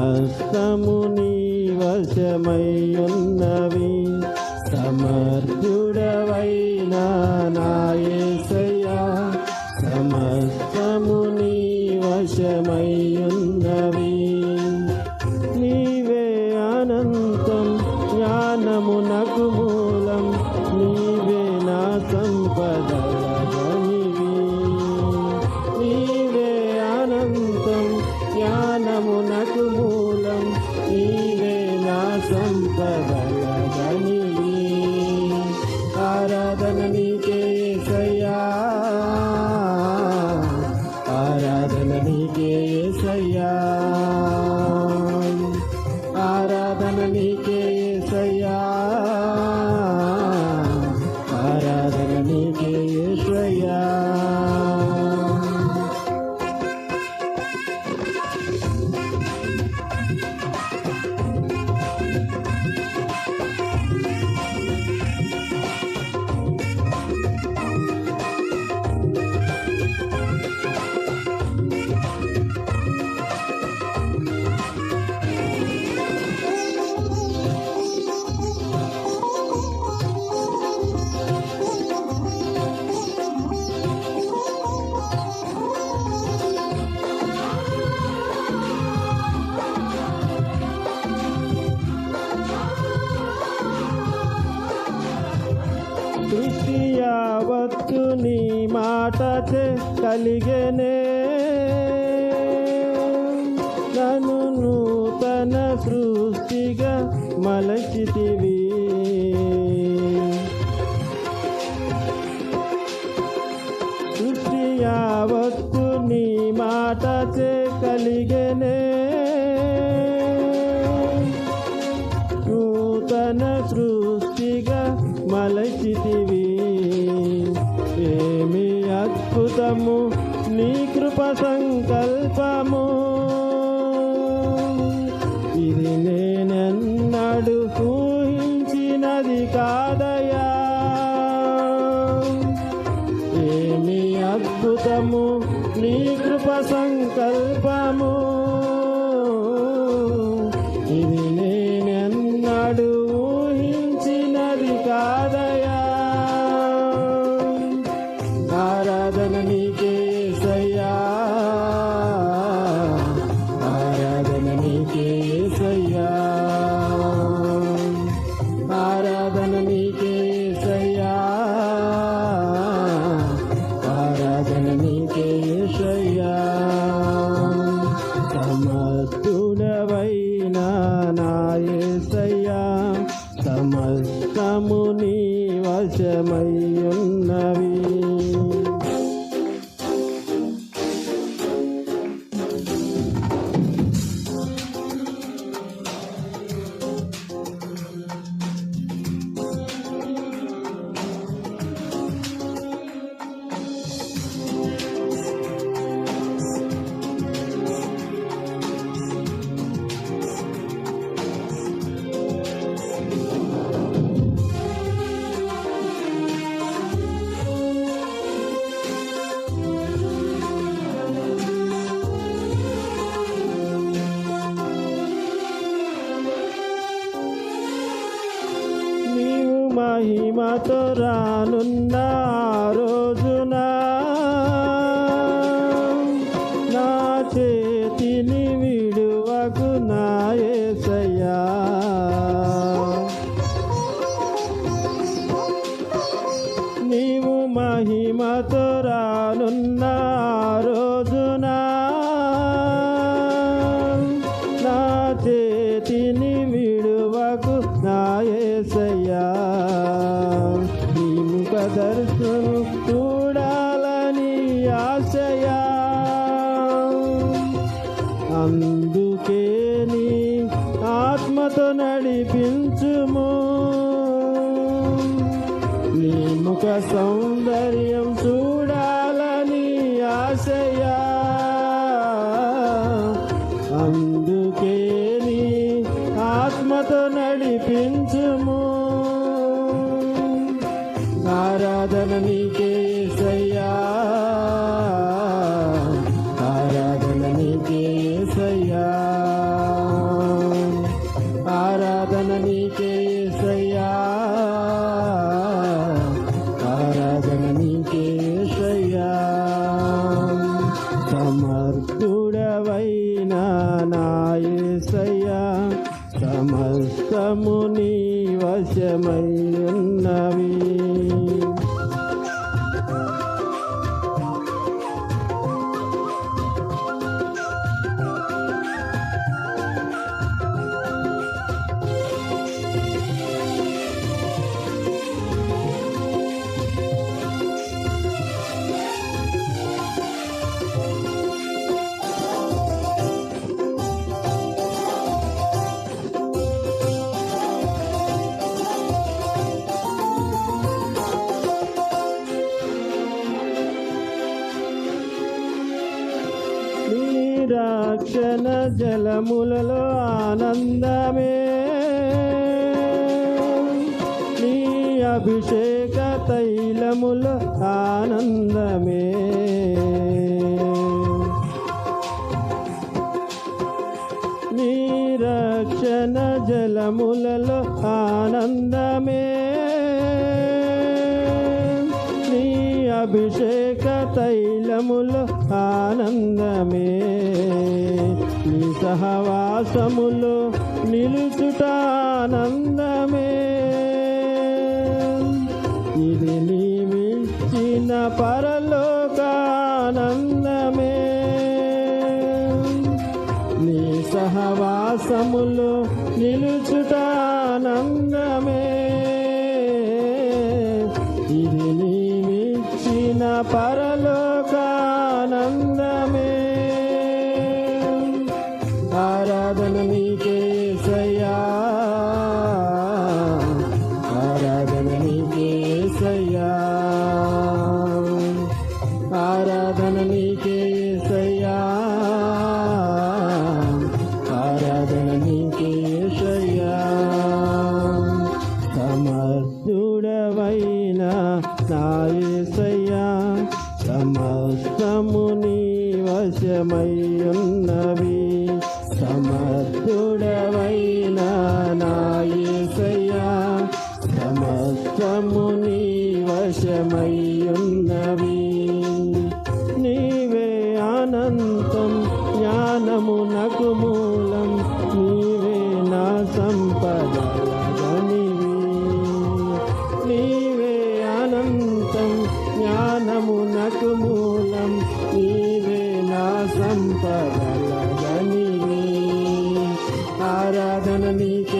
సమస్తము నీ వశమయ్యున్నవి సమర్థుడవైనా నాయే. నీకే కలిగనే. నను నూతన సృష్టిగా మలచితివి. సృష్టి యావత్తు నీ మాటచే కలిగనే. నూతన సృష్టి సంకల్పము. ఇది నేనెన్నడు ఊహించినది కాదయా ఏమి అద్భుతము నీ కృప సంకల్పము. మహిమతో రానున్నా. దర్శనం చూడాలని ఆశయా. అందుకే నీ ఆత్మతో నడిపించుము. నీ ముఖ సౌందర్యం నాయసయ్యా సమస్తము నీ వశమై ఉన్నవి. రక్షణ జలములలో ఆనందమే. నీ అభిషేక తైలముల ఆనందమే. నీ రక్షణ జలములలో ఆనందమే. అభిషేక తైలములు ఆనందమే. నీ సహవాసములు నిలుచుట ఆనందమే. ఇది నీవిచ్చిన పరలోకానందమే. నీ సహవాసములు నిలుచుట ఆనందమే. నీవిచ్చిన ప్రకాశమయ్యున్నవి నీవే అనంతం జ్ఞానమునకు మూలం. నీవే నా సంపద నీవే అనంతం జ్ఞానమునకు మూలం. నీవే నా సంపద ఆరాధన నీకే